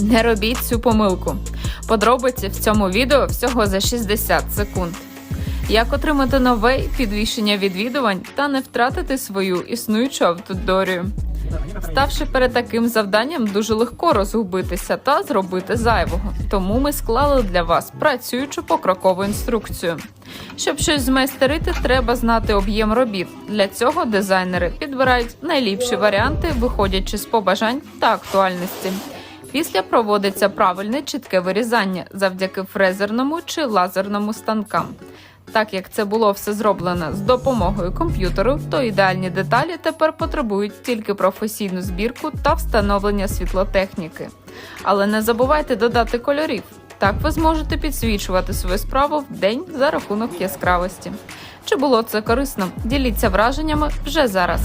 Не робіть цю помилку. Подробиці в цьому відео всього за 60 секунд. Як отримати нове підвищення відвідувань та не втратити свою існуючу аудиторію. Ставши перед таким завданням, дуже легко розгубитися та зробити зайвого. Тому ми склали для вас працюючу покрокову інструкцію. Щоб щось змайстерити, треба знати об'єм робіт. Для цього дизайнери підбирають найліпші варіанти, виходячи з побажань та актуальності. Після проводиться правильне чітке вирізання завдяки фрезерному чи лазерному станкам. Так як це було все зроблено з допомогою комп'ютеру, то ідеальні деталі тепер потребують тільки професійну збірку та встановлення світлотехніки. Але не забувайте додати кольорів. Так ви зможете підсвічувати свою справу в день за рахунок яскравості. Чи було це корисно? Діліться враженнями вже зараз.